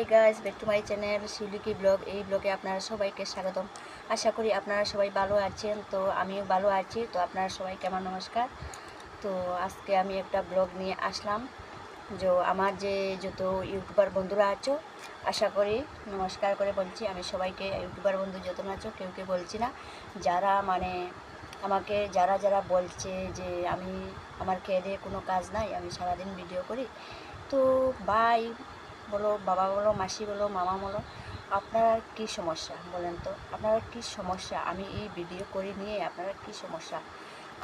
Hi guys back to my channel শিউলিকি blog এই ব্লগে আপনারা সবাইকে স্বাগতম। আশা করি আপনারা সবাই ভালো আছেন। তো আমিও ভালো আছি। তো আপনারা সবাই কেমন? নমস্কার। তো আজকে আমি একটা ব্লগ নিয়ে আসলাম। যে আমার যে যত ইউটিউবার বন্ধুরা আছো, আশা করি নমস্কার করে বলছি। আমি সবাইকে, ইউটিউবার বন্ধু যত আছো, কেউ কেউ বলছি না। যারা মানে আমাকে, যারা যারা বলছে যে আমি, আমার খেয়ে দিয়ে কোনো কাজ নাই, আমি সারাদিন ভিডিও করি। তো ভাই বলো বাবা বলো, মাসি বলো, মামা বলো, আপনার কি সমস্যা বলেন তো? আপনার কি সমস্যা? আমি এই ভিডিও করি নিয়ে আপনার কি সমস্যা?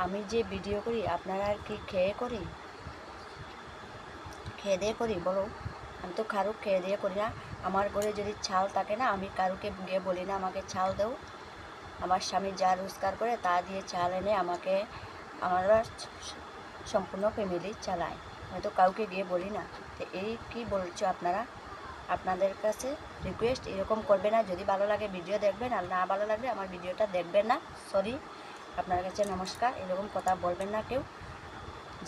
আমি যে ভিডিও করি, আপনারা আর কি খেয়ে করি? খেয়ে দিয়ে করি? বলো। আমি তো কারও খেয়ে দিয়ে করি না। আমার ঘরে যদি ছাল থাকে না, আমি কারুকে গিয়ে বলি না, আমাকে ছাল দাও। আমার স্বামী যা রোজগার করে, তা দিয়ে চাল এনে আমাকে, আমরা সম্পূর্ণ ফ্যামিলি চালায়। আমি তো কাউকে গিয়ে বলি না। তো এই কি বলছো আপনারা? আপনাদের কাছে রিকোয়েস্ট এরকম করবে না, যদি ভালো লাগে ভিডিও দেখবেন, আর না ভালো লাগলে আমার ভিডিওটা দেখবেন না। সরি আপনার কাছে নমস্কার, এরকম কথা বলবেন না কেউ।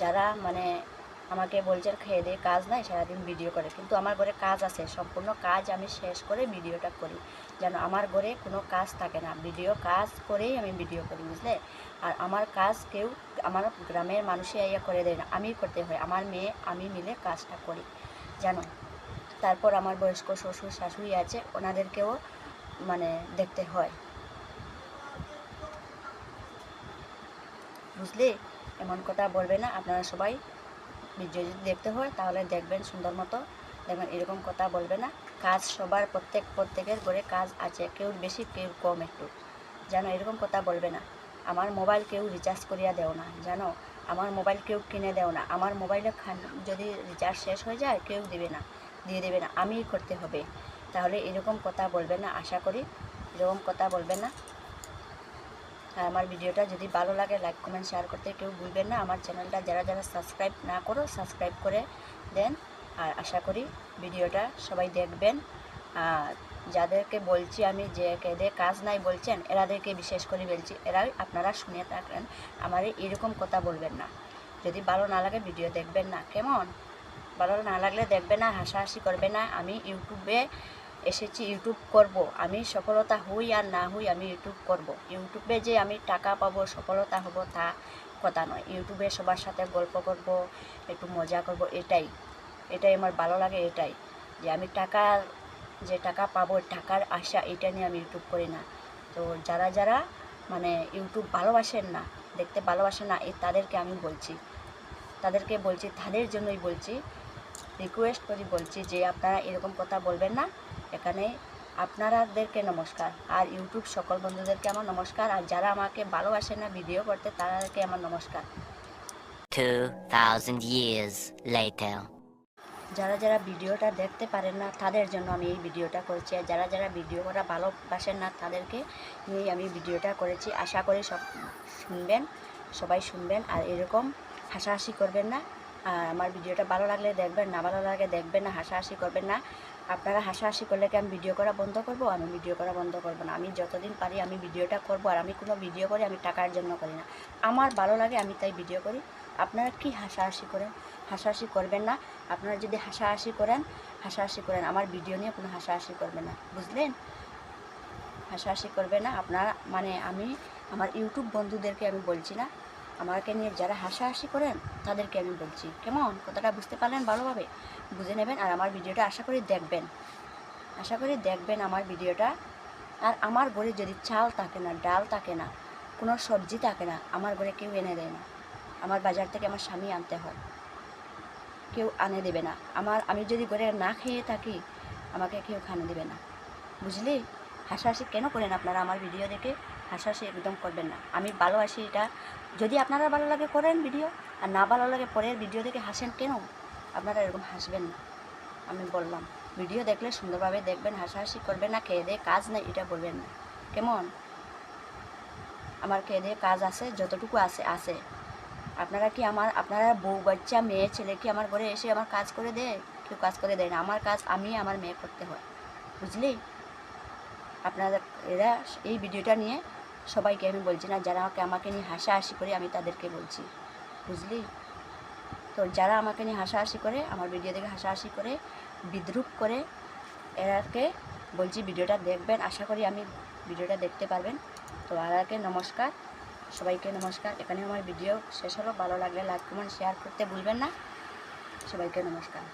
যারা মানে আমাকে বলছেন, খেয়ে দিয়ে কাজ নাই, সারাদিন ভিডিও করে। কিন্তু আমার ঘরে কাজ আছে, সম্পূর্ণ কাজ আমি শেষ করে ভিডিওটা করি। যেন আমার ঘরে কোনো কাজ থাকে না। ভিডিও কাজ করেই আমি ভিডিও করি, বুঝলে? আর আমার কাজ কেউ, আমার গ্রামের মানুষই ইয়ে করে দেয় না। আমি করতে হয়। আমার মেয়ে, আমি মিলে কাজটা করি। জানো? তারপর আমার বয়স্ক শ্বশুর শাশুড়ি আছে, ওনাদেরকেও মানে দেখতে হয়। বুঝলি? এমন কথা বলবে না, আপনারা সবাই ভিডিও যদি দেখতে হয়, তাহলে দেখবেন সুন্দর মতো। দেখবেন এরকম কথা বলবে না। কাজ সবার প্রত্যেক, প্রত্যেকের ঘরে কাজ আছে। কেউ বেশি, কেউ কম একটু। যেন এরকম কথা বলবে না। আমার মোবাইল কেউ রিচার্জ করিয়া দেও না। জানো আমার মোবাইল কেউ কিনে দেও না। আমার মোবাইলে খান, যদি রিচার্জ শেষ হয়ে যায়, কেউ দেবে না। দিয়ে দেবে না। আমিই করতে হবে। তাহলে এরকম কথা বলবে না। আশা করি এরকম কথা বলবে না। আর আমার ভিডিওটা যদি ভালো লাগে লাইক কমেন্ট শেয়ার করতে কেউ ভুলবেন না। আমার চ্যানেলটা যারা যারা সাবস্ক্রাইব না করো সাবস্ক্রাইব করে দেন। আর আশা করি ভিডিওটা সবাই দেখবেন। আর যাদেরকে বলছি আমি যে এদের কাজ নাই বলছেন, এরাদেরকে বিশেষ করে বলছি, এরাই আপনারা শুনে থাকেন। আমার এরকম কথা বলবেন না। যদি ভালো না লাগে ভিডিও দেখবেন না। কেমন? ভালো না লাগলে দেখবে না, হাসাহাসি করবে না। আমি ইউটিউবে এসেছি ইউটিউব করব। আমি সফলতা হই আর না হই আমি ইউটিউব করব। ইউটিউবে যে আমি টাকা পাবো, সফলতা হব তা কথা নয়। ইউটিউবে সবার সাথে গল্প করব, একটু মজা করব, এটাই। এটাই আমার ভালো লাগে, এটাই। যে আমি টাকা, যে টাকা পাবো, টাকার আশা, এটা নিয়ে আমি ইউটিউব করি না। তো যারা যারা মানে ইউটিউব ভালোবাসেন না, দেখতে ভালোবাসেন না এই তাদেরকে আমি বলছি। তাদেরকে বলছি তাদের জন্যই বলছি রিকোয়েস্ট করি বলছি যে আপনারা এরকম কথা বলবেন না। এখানে আপনারাদেরকে নমস্কার। আর ইউটিউব সকল বন্ধুদেরকে আমার নমস্কার। আর যারা আমাকে ভালোবাসে না ভিডিও করতে তাদেরকে আমার নমস্কার। 2,000 years যারা যারা ভিডিওটা দেখতে পারেন না তাদের জন্য আমি এই ভিডিওটা করেছি। আর যারা যারা ভিডিও করা ভালোবাসেন না তাদেরকে নিয়েই আমি ভিডিওটা করেছি। আশা করি সব শুনবেন সবাই শুনবেন। আর এরকম হাসাহাসি করবেন না। আর আমার ভিডিওটা ভালো লাগলে দেখবেন না ভালো লাগে দেখবেন না হাসাহাসি করবেন না। আপনারা হাসাহাসি করলে কি আমি ভিডিও করা বন্ধ করব? আমি ভিডিও করা বন্ধ করব না। আমি যতদিন পারি আমি ভিডিওটা করব, আর আমি কোনো ভিডিও করি, আমি টাকার জন্য করি না। আমার ভালো লাগে, আমি তাই ভিডিও করি। আপনারা কি হাসাহাসি করেন? হাসাহাসি করবেন না। আপনারা যদি হাসাহাসি করেন হাসাহাসি করেন। আমার ভিডিও নিয়ে কোনো হাসাহাসি করবেন না। বুঝলেন? হাসাহাসি করবে না। আপনারা মানে আমি, আমার ইউটিউব বন্ধুদেরকে আমি বলছি না আমাকে নিয়ে যারা হাসাহাসি করেন, তাদেরকে আমি বলছি, কেমন? কথাটা বুঝতে পারলেন ভালোভাবে? বুঝে নেবেন আর আমার ভিডিওটা আশা করি দেখবেন। আশা করি দেখবেন আমার ভিডিওটা। আর আমার ঘরে যদি চাল থাকে না, ডাল থাকে না, কোনো সবজি থাকে না, আমার ঘরে কেউ এনে দেয় না। আমার বাজার থেকে আমার স্বামী আনতে হয়। কেউ আনে দেবে না। আমার, আমি যদি ঘরে না খেয়ে থাকি, আমাকে কেউ খানে দেবে না। বুঝলি? হাসাহাসি কেন করেন আপনারা আমার ভিডিও দেখে? হাসাহাসি একদম করবেন না। আমি ভালোবাসি এটা। যদি আপনারা ভালো লাগে করেন ভিডিও, আর না ভালো লাগে পরের ভিডিও দেখে হাসেন কেন? আপনারা এরকম হাসবেন না। আমি বললাম, ভিডিও দেখলে সুন্দরভাবে দেখবেন, হাসাহাসি করবেন না, খেয়ে দিয়ে কাজ নেই। এটা বলবেন না। কেমন? আমার খেয়ে দিয়ে কাজ আছে, যতটুকু আছে আছে। আপনারা কি আমার, আপনারা বউ বাচ্চা, মেয়ে, ছেলে কি আমার ঘরে এসে আমার কাজ করে দেয়? কেউ কাজ করে দেয় না। আমার কাজ আমি, আমার মেয়ে করতে হয়। বুঝলি? আপনারা এরা এই ভিডিওটা নিয়ে সবাইকে আমি বলছি না, যারা আমাকে আমাকে নিয়ে হাসাহাসি করে আমি তাদেরকে বলছি। বুঝলি? তো যারা আমাকে নিয়ে হাসাহাসি করে, আমার ভিডিও দেখে হাসাহাসি করে, বিদ্রুপ করে, এরাকে বলছি ভিডিওটা দেখবেন। আশা করি আমি ভিডিওটা দেখতে পারবেন। তো এরাকে নমস্কার। সবাইকে নমস্কার। এখানে আমার ভিডিও শেষ হলো। ভালো লাগলে লাইক কমেন্ট শেয়ার করতে ভুলবেন না। সবাইকে নমস্কার।